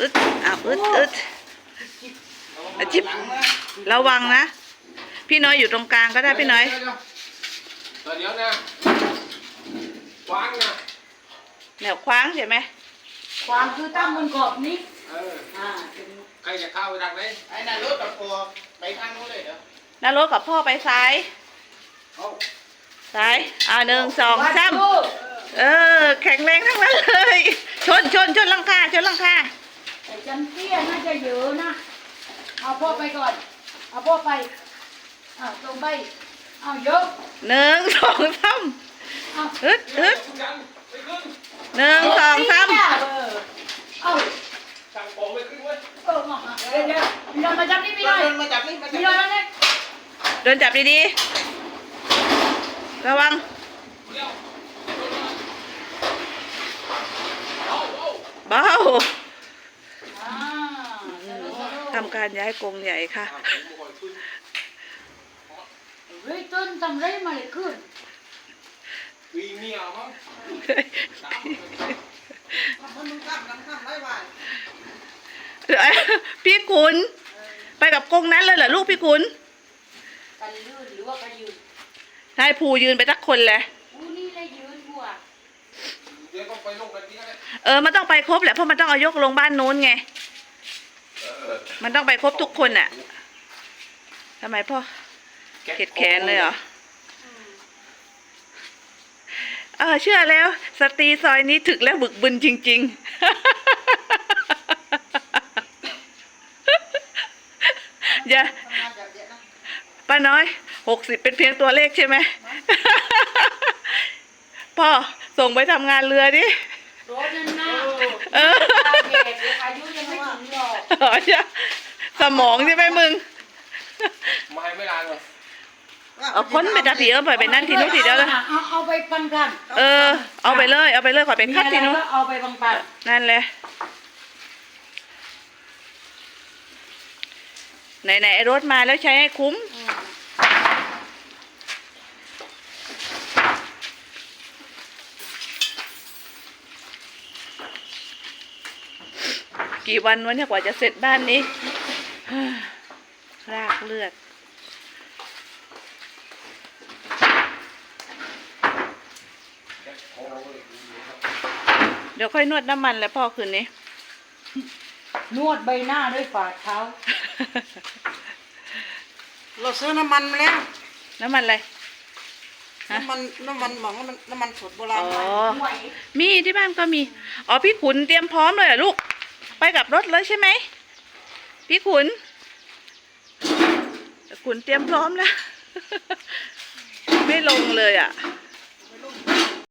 อึดอ้าวอึดอึดอาจิบระวังนะ พี่น้อยอยู่ตรงกลางก็ได้พี่น้อยเดี๋ยวเดี๋ยวนะวางนะแนวคว้างใช่ไหมคว้ามคือตั้งบนกรอบนี้เอออ่าใครจะเข้าไปทางไหนไอ้นั่นรถกับตัวไปทางนู้นเลยเดี๋ยวนารถกับพ่อไปซ้ายซ้ายอ่าหนึ่งสองสามเออ แข็งแรงทั้งนั้นเลย ชนชนชนลังคาชนลังคา ตี้ยน่าจะเยอะนะ เอาพ่อไปก่อน เอาพ่อไปเอาตรงไป เอายกหนึ่งสองสามเอาอึดอึดหนึ่งสองสามเออเอาสั่งของไปขึ้นเว้ยเออมาเดี๋ยวเดี๋ยวพี่น้อยมาจับนี่พี่น้อยเดินมาจากนี่มาจากพี่นี่น้อยมาเนี่ยเดินจับดีๆ ระวังเบาสโลว์สโลว์ ทำ การย้ายกรงใหญ่ค่ะเอาผมบ่ค่อยขึ้นเฮ้ยต้นทำไรมาเลยขึ้นปีเมียมั้งสามมันมึงข้ามน้ำข้ามไรวะพี่ขุนไปกับกรงนั้นเลยเหรอลูกพี่ขุนกันลื่นหรือว่ากันยืนนายภูยืนไปสักคนเลยอู้นี่เลยยืนบัวเดี๋ยวต้องไปลงกันนี้ก็ได้เออ มันต้องไปครบแหละ เพราะมันต้องเอายกลงบ้านนู้นไง มันต้องไปครบทุกคนน่ะทำไมพ่อเข็ดแขนเลยเหรอเออเชื่อแล้ว สตรีซอยนี้ถึกและบึกบึนจริง ๆ อย่าทำงานแบบเนี้ยนะป้าน้อยหกสิบเป็นเพียงตัวเลขใช่ไหม พ่อ ส่งไปทำงานเรือดิรถนั่นนะเออตาแก่เดี๋ยวอายุยังไม่ถึงหรอก อ๋อจ้ะ สมองใช่ไหมมึงไม่ให้ไม่ลานเลยเอาพ้นไปตาผีเออไปไปนั่นทีนู้นทีเดียวเลยเอาเอาไปปันกันเออ เอาไปเลย เอาไปเลยขอไปคัดทีนู้นมีอะไรก็เอาไปปันกันนั่นแหละไหนไหนๆไอ้รถมาแล้วใช้ให้คุ้มกี่วันวะเนี่ยกว่าจะเสร็จบ้านนี้ รากเลือด เดี๋ยวค่อยนวดน้ำมันแล้วพ่อคืนนี้ นวดใบหน้าด้วยฝ่าเท้า เราซื้อน้ำมันมาแล้ว น้ำมันอะไร ฮะ น้ำมันน้ำมันหมองน้ำมันน้ำมันสดโบราณอ๋อไหวมีที่บ้านก็มี อ๋อพี่ขุนเตรียมพร้อมเลยเหรอลูก ไปกับรถเลยใช่ไหม พี่ขุน ขุนเตรียมพร้อมแล้ว ไม่ลงเลยอะ